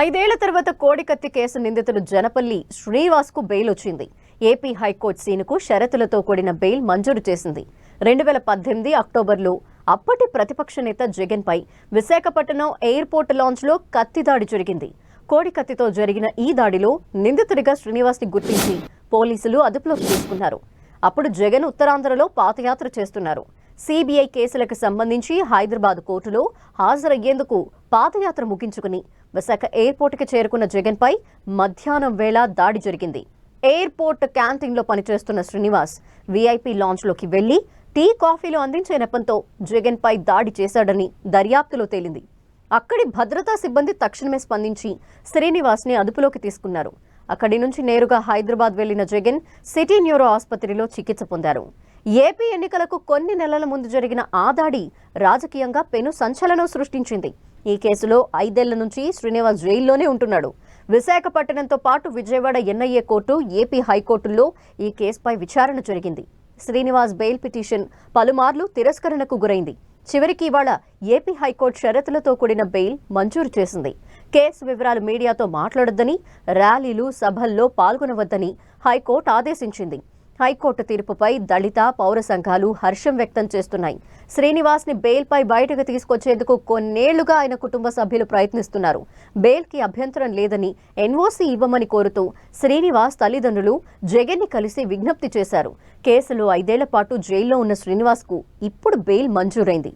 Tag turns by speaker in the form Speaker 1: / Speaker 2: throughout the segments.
Speaker 1: ఐదేళ్ళ తర్వాత కోడికత్తి కేసు నిందితుడు జనపల్లి శ్రీనివాస్కు బెయిల్ వచ్చింది ఏపీ హైకోర్టు సీనుకు షరతులతో కూడిన బెయిల్ మంజూరు చేసింది. రెండు వేల పద్దెనిమిది అక్టోబర్లో అప్పటి ప్రతిపక్ష నేత జగన్పై విశాఖపట్నం ఎయిర్పోర్ట్ లాంచ్లో కత్తి దాడి జరిగింది. కోడికత్తితో జరిగిన ఈ దాడిలో నిందితుడిగా శ్రీనివాస్ని గుర్తించి పోలీసులు అదుపులోకి తీసుకున్నారు. అప్పుడు జగన్ ఉత్తరాంధ్రలో పాదయాత్ర చేస్తున్నారు. సిబిఐ కేసులకు సంబంధించి హైదరాబాద్ కోర్టులో హాజరయ్యేందుకు పాదయాత్ర ముగించుకుని విశాఖ ఎయిర్పోర్టుకి చేరుకున్న జగన్పై మధ్యాహ్నం వేళ దాడి జరిగింది. ఎయిర్పోర్ట్ క్యాంటీన్లో పనిచేస్తున్న శ్రీనివాస్ వీఐపీ లాంచ్లోకి వెళ్ళి టీ కాఫీలు అందించే నెపంతో జగన్పై దాడి చేశాడని దర్యాప్తులో తేలింది. అక్కడి భద్రతా సిబ్బంది తక్షణమే స్పందించి శ్రీనివాస్ని అదుపులోకి తీసుకున్నారు. అక్కడి నుంచి నేరుగా హైదరాబాద్ వెళ్ళిన జగన్ సిటీ న్యూరో ఆసుపత్రిలో చికిత్స పొందారు. ఏపీ ఎన్నికలకు కొన్ని నెలల ముందు జరిగిన ఆ దాడి రాజకీయంగా పెను సంచలనం సృష్టించింది. ఈ కేసులో ఐదేళ్ళ నుంచి శ్రీనివాస్ జైల్లోనే ఉంటున్నాడు. విశాఖపట్నంతో పాటు విజయవాడ ఎన్ఐఏ కోర్టు ఏపీ హైకోర్టుల్లో ఈ కేసుపై విచారణ జరిగింది. శ్రీనివాస్ బెయిల్ పిటిషన్ పలుమార్లు తిరస్కరణకు గురైంది. చివరికి ఇవాళ ఏపీ హైకోర్టు షరతులతో కూడిన బెయిల్ మంజూరు చేసింది. కేసు వివరాలు మీడియాతో మాట్లాడొద్దని ర్యాలీలు సభల్లో పాల్గొనవద్దని హైకోర్టు ఆదేశించింది. హైకోర్టు తీర్పుపై దళిత పౌర సంఘాలు హర్షం వ్యక్తం చేస్తున్నాయి. శ్రీనివాస్ని బయటకు తీసుకొచ్చేందుకు కొన్నేళ్ళుగా ఆయన కుటుంబ సభ్యులు ప్రయత్నిస్తున్నారు. బెయిల్కి అభ్యంతరం లేదని ఎన్ఓసీ ఇవ్వమని కోరుతూ శ్రీనివాస్ తల్లిదండ్రులు జగన్ని కలిసి విజ్ఞప్తి చేశారు. కేసులో ఐదేళ్ళ పాటు జైల్లో ఉన్న శ్రీనివాస్కు ఇప్పుడు బెయిల్ మంజూరైంది.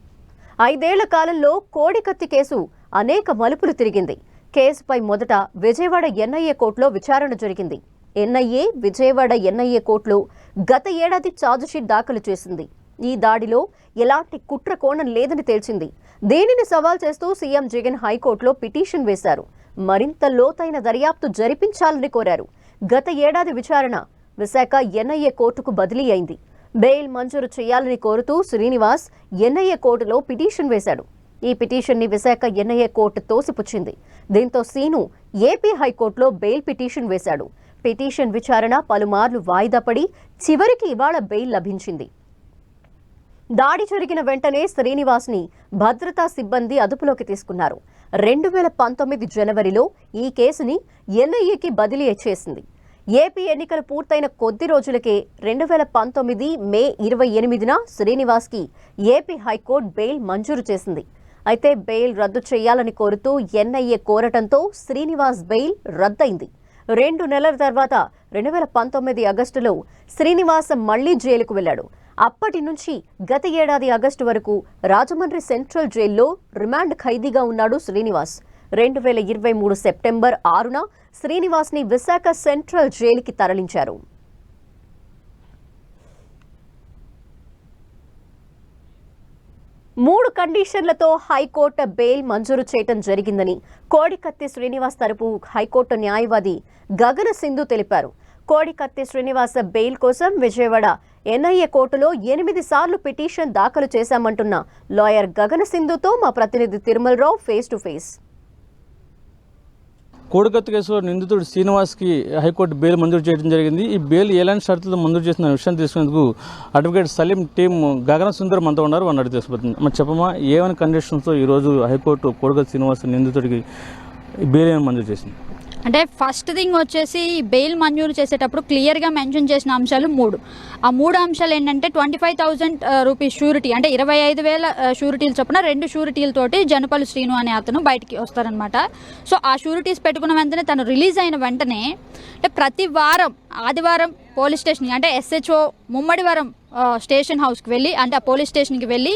Speaker 1: ఐదేళ్ళ కాలంలో కోడికత్తి కేసు అనేక మలుపులు తిరిగింది. కేసుపై మొదట విజయవాడ ఎన్ఐఏ కోర్టులో విచారణ జరిగింది. ఎన్ఐఏ విజయవాడ ఎన్ఐఏ కోర్టులో గత ఏడాది ఛార్జిషీట్ దాఖలు చేసింది. ఈ దాడిలో ఎలాంటి కుట్ర కోణం లేదని తేల్చింది. దీనిని సవాల్ చేస్తూ సీఎం జగన్ హైకోర్టులో పిటిషన్ వేశారు. మరింత లోతైన దర్యాప్తు జరిపించాలని కోరారు. గత ఏడాది విచారణ విశాఖ ఎన్ఐఏ కోర్టుకు బదిలీ అయింది. బెయిల్ మంజూరు చేయాలని కోరుతూ శ్రీనివాస్ ఎన్ఐఏ కోర్టులో పిటిషన్ వేశాడు. ఈ పిటిషన్ని విశాఖ ఎన్ఐఏ కోర్టు తోసిపుచ్చింది. దీంతో సీను ఏపీ హైకోర్టులో బెయిల్ పిటిషన్ వేశాడు. పిటిషన్ విచారణ పలుమార్లు వాయిదా పడి చివరికి ఇవాళ బెయిల్ లభించింది. దాడి జరిగిన వెంటనే శ్రీనివాస్ని భద్రతా సిబ్బంది అదుపులోకి తీసుకున్నారు. రెండు వేల పంతొమ్మిది జనవరిలో ఈ కేసుని ఎన్ఐఏకి బదిలీ చేసింది. ఏపీ ఎన్నికలు పూర్తయిన కొద్ది రోజులకే రెండు వేల పంతొమ్మిది మే ఇరవై ఎనిమిదిన శ్రీనివాస్కి ఏపీ హైకోర్టు బెయిల్ మంజూరు చేసింది. అయితే బెయిల్ రద్దు చేయాలని కోరుతూ ఎన్ఐఏ కోరటంతో శ్రీనివాస్ బెయిల్ రద్దయింది. రెండు నెలల తర్వాత రెండు వేల పంతొమ్మిది ఆగస్టులో శ్రీనివాస్ మళ్ళీ జైలుకు వెళ్ళాడు అప్పటి నుంచి గత ఏడాది ఆగస్టు వరకు రాజమండ్రి సెంట్రల్ జైల్లో రిమాండ్ ఖైదీగా ఉన్నాడు శ్రీనివాస్. రెండు వేల ఇరవై మూడు సెప్టెంబర్ ఆరున శ్రీనివాస్ని విశాఖ సెంట్రల్ జైలుకి తరలించారు. మూడు కండిషన్లతో హైకోర్టు బెయిల్ మంజూరు చేయటం జరిగిందని కోడికత్తి శ్రీనివాస్ తరపు హైకోర్టు న్యాయవాది గగన సింధు తెలిపారు. కోడికత్తి శ్రీనివాస బెయిల్ కోసం విజయవాడ ఎన్ఐఏ కోర్టులో ఎనిమిది సార్లు పిటిషన్ దాఖలు చేశామంటున్న లాయర్ గగన సింధుతో మా ప్రతినిధి తిరుమలరావు ఫేస్ టు ఫేస్.
Speaker 2: కోడికత్తి కేసులో నిందితుడు శ్రీనివాస్కి హైకోర్టు బెయిల్ మంజూరు చేయడం జరిగింది. ఈ బెయిల్ ఎలాంటి షరతులతో మంజూరు చేసిన విషయం తీసుకునేందుకు అడ్వకేట్ సలీం టీం గగన సుందర్ మనతో ఉన్నారు. వన్ అడిగి తీసుకుపోతుంది మరి చెప్పమా ఏమైనా కండిషన్స్తో ఈరోజు హైకోర్టు కోడికత్తి శ్రీనివాస్ నిందితుడికి బెయిల్ ఏమైనా మంజూరు చేసింది?
Speaker 3: అంటే ఫస్ట్ థింగ్ వచ్చేసి బెయిల్ మంజూరు చేసేటప్పుడు క్లియర్గా మెన్షన్ చేసిన అంశాలు మూడు. ఆ మూడు అంశాలు ఏంటంటే twenty five thousand rupees surety అంటే ఇరవై ఐదు వేల uh, షూరిటీలు చొప్పున రెండు షూరిటీలతోటి జనపల్లి శ్రీను అనే అతను బయటికి వస్తారనమాట సో ఆ షూరిటీస్ పెట్టుకున్న వెంటనే తను రిలీజ్ అయిన వెంటనే అంటే ప్రతి వారం ఆదివారం పోలీస్ స్టేషన్ అంటే ఎస్హెచ్ఓ ముమ్మడివారం స్టేషన్ హౌస్కి వెళ్ళి అంటే ఆ పోలీస్ స్టేషన్కి వెళ్ళి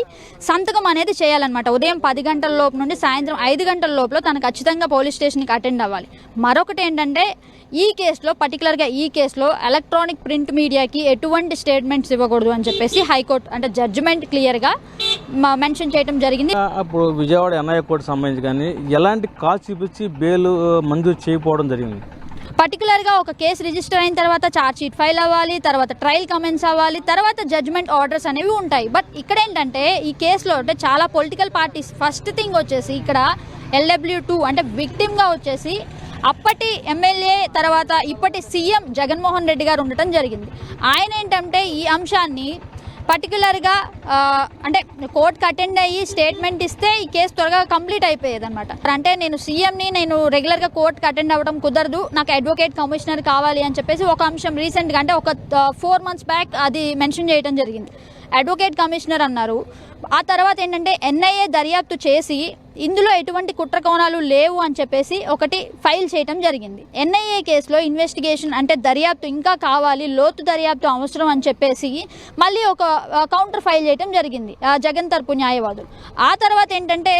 Speaker 3: సంతకం అనేది చేయాలన్నమాట. ఉదయం పది గంటల లోపు నుండి సాయంత్రం ఐదు గంటల లోపల తను ఖచ్చితంగా పోలీస్ స్టేషన్కి అటెండ్ అవ్వాలి. మరొకటి ఏంటంటే ఈ కేసులో పర్టికులర్గా ఈ కేసులో ఎలక్ట్రానిక్ ప్రింట్ మీడియాకి ఎటువంటి స్టేట్మెంట్స్ ఇవ్వకూడదు అని చెప్పేసి హైకోర్టు అంటే జడ్జిమెంట్ క్లియర్గా మెన్షన్ చేయడం జరిగింది.
Speaker 2: అప్పుడు విజయవాడ ఎన్ఐఏ కోర్టు సంబంధించి కానీ ఎలాంటి కాల్ చూపించి బెయిల్ మంజూరు చేయకపోవడం జరిగింది?
Speaker 3: పర్టికులర్గా ఒక కేసు రిజిస్టర్ అయిన తర్వాత ఛార్జ్ షీట్ ఫైల్ అవ్వాలి తర్వాత ట్రయల్ కమెంట్స్ అవ్వాలి తర్వాత జడ్జ్మెంట్ ఆర్డర్స్ అనేవి ఉంటాయి. బట్ ఇక్కడ ఏంటంటే ఈ కేసులో అంటే చాలా పొలిటికల్ పార్టీస్ ఫస్ట్ థింగ్ వచ్చేసి ఇక్కడ ఎల్డబ్ల్యూ టూ అంటే విక్టిమ్గా వచ్చేసి అప్పటి ఎమ్మెల్యే తర్వాత ఇప్పటి సీఎం జగన్మోహన్ రెడ్డి గారు ఉండటం జరిగింది. ఆయన ఏంటంటే ఈ అంశాన్ని పర్టికులర్గా అంటే కోర్టుకి అటెండ్ అయ్యి స్టేట్మెంట్ ఇస్తే ఈ కేసు త్వరగా కంప్లీట్ అయిపోయేది అనమాట అంటే నేను సీఎంని నేను రెగ్యులర్గా కోర్టుకి అటెండ్ అవ్వడం కుదరదు. నాకు అడ్వకేట్ కమిషనర్ కావాలి అని చెప్పేసి ఒక అంశం రీసెంట్గా అంటే ఒక ఫోర్ మంత్స్ బ్యాక్ అది మెన్షన్ చేయడం జరిగింది. అడ్వకేట్ కమిషనర్ అన్నారు. ఆ తర్వాత ఏంటంటే ఎన్ఐఏ దర్యాప్తు చేసి ఇందులో ఎటువంటి కుట్ర కోణాలు లేవు అని చెప్పేసి ఒకటి ఫైల్ చేయటం జరిగింది. ఎన్ఐఏ కేసులో ఇన్వెస్టిగేషన్ అంటే దర్యాప్తు ఇంకా కావాలి లోతు దర్యాప్తు అవసరం అని చెప్పేసి మళ్ళీ ఒక కౌంటర్ ఫైల్ చేయటం జరిగింది జగన్ తరపు న్యాయవాదులు. ఆ తర్వాత ఏంటంటే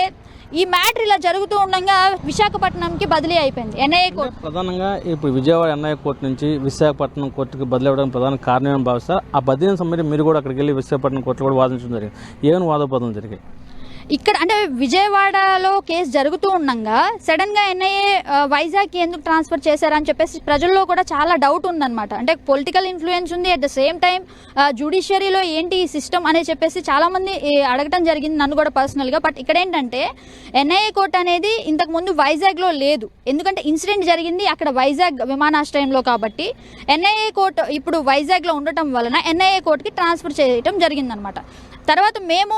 Speaker 3: ఈ మ్యాటర్ ఇలా జరుగుతూ ఉండగా విశాఖపట్నంకి బదిలీ అయిపోయింది ఎన్ఐఏ కోర్టు
Speaker 2: ప్రధానంగా ఇప్పుడు విజయవాడ ఎన్ఐఏ కోర్టు నుంచి విశాఖపట్నం కోర్టుకి బదిలీ అవ్వడానికి ప్రధాన కారణం భావిస్తారు? ఆ బదిలీని సంబంధించి మీరు కూడా అక్కడికి వెళ్ళి విశాఖపట్నం కోర్టులో కూడా వాదించడం జరిగింది. ఏమైనా వాదోపదం జరిగాయి?
Speaker 3: ఇక్కడ అంటే విజయవాడలో కేసు జరుగుతూ ఉండగా సడన్గా ఎన్ఐఏ వైజాగ్ ఎందుకు ట్రాన్స్ఫర్ చేశారని చెప్పేసి ప్రజల్లో కూడా చాలా డౌట్ ఉందన్నమాట. అంటే పొలిటికల్ ఇన్ఫ్లుయెన్స్ ఉంది అట్ ద సేమ్ టైం జ్యుడిషియరీలో ఏంటి ఈ సిస్టమ్ అనే చెప్పేసి చాలా మంది అడగటం జరిగింది నన్ను కూడా పర్సనల్గా. బట్ ఇక్కడ ఏంటంటే ఎన్ఐఏ కోర్ట్ అనేది ఇంతకు ముందు వైజాగ్లో లేదు. ఎందుకంటే ఇన్సిడెంట్ జరిగింది అక్కడ వైజాగ్ విమానాశ్రయంలో కాబట్టి ఎన్ఐఏ కోర్ట్ ఇప్పుడు వైజాగ్లో ఉండటం వలన ఎన్ఐఏ కోర్టుకి ట్రాన్స్ఫర్ చేయటం జరిగిందనమాట తర్వాత మేము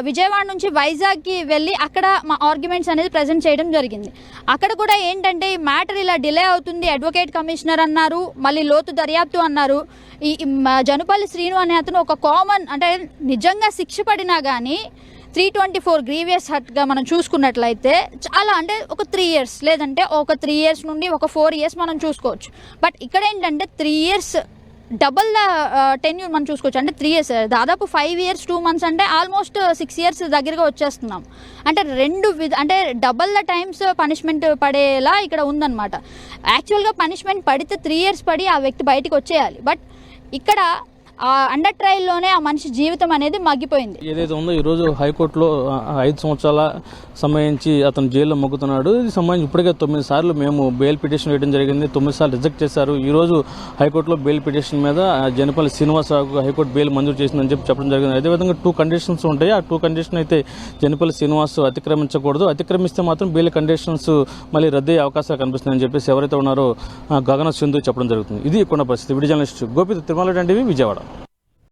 Speaker 3: విజయవాడ నుంచి వైజాగ్కి వెళ్ళి అక్కడ మా ఆర్గ్యుమెంట్స్ అనేది ప్రజెంట్ చేయడం జరిగింది. అక్కడ కూడా ఏంటంటే ఈ మ్యాటర్ ఇలా డిలే అవుతుంది అడ్వకేట్ కమిషనర్ అన్నారు మళ్ళీ లోతు దర్యాప్తు అన్నారు. ఈ మ- జనుపల్లి శ్రీను అనే అతను ఒక కామన్ అంటే నిజంగా శిక్ష పడినా కానీ త్రీ ట్వంటీ ఫోర్ గ్రీవియస్ హట్గా మనం చూసుకున్నట్లయితే చాలా అంటే ఒక త్రీ ఇయర్స్ లేదంటే ఒక త్రీ ఇయర్స్ నుండి ఒక ఫోర్ ఇయర్స్ మనం చూసుకోవచ్చు. బట్ ఇక్కడ ఏంటంటే three years double the tenure మనం చూసుకోవచ్చు. అంటే త్రీ ఇయర్స్ దాదాపు ఫైవ్ ఇయర్స్ టూ మంత్స్ అంటే ఆల్మోస్ట్ సిక్స్ ఇయర్స్ దగ్గరగా వచ్చేస్తున్నాం. అంటే రెండు విధ అంటే డబల్ ద టైమ్స్ పనిష్మెంట్ పడేలా ఇక్కడ ఉందన్నమాట. యాక్చువల్గా పనిష్మెంట్ పడితే త్రీ ఇయర్స్ పడి ఆ వ్యక్తి బయటకు వచ్చేయాలి. బట్ ఇక్కడ ఆ అండర్ ట్రయల్లోనే ఆ మనిషి జీవితం అనేది మగ్గిపోయింది.
Speaker 2: ఏదైతే ఉందో ఈరోజు హైకోర్టులో ఐదు సంవత్సరాల సంబంధించి అతను జైల్లో మొగ్గుతున్నాడు ఇది సంబంధించి ఇప్పటికే తొమ్మిది సార్లు మేము బెయిల్ పిటిషన్ వేయడం జరిగింది. తొమ్మిది సార్లు రిజెక్ట్ చేశారు. ఈ రోజు హైకోర్టులో బెయిల్ పిటిషన్ మీద జనపల్లి శ్రీనివాసరావుకు హైకోర్టు బెయిల్ మంజూరు చేసిందని చెప్పి చెప్పడం జరిగింది. అదేవిధంగా టూ కండిషన్స్ ఉంటాయి. ఆ టూ కండిషన్ అయితే జనపల్లి శ్రీనివాస్ అతిక్రమించకూడదు. అతిక్రమిస్తే మాత్రం బెయిల్ కండిషన్స్ మళ్ళీ రద్దయ్యే అవకాశాలు కనిపిస్తున్నాయని చెప్పేసి ఎవరైతే ఉన్నారో గగన సింధు చెప్పడం జరుగుతుంది. ఇది కొన్న పరిస్థితి. విడి జర్నలిస్ట్ గోపి తిరుమల టీవీ విజయవాడ.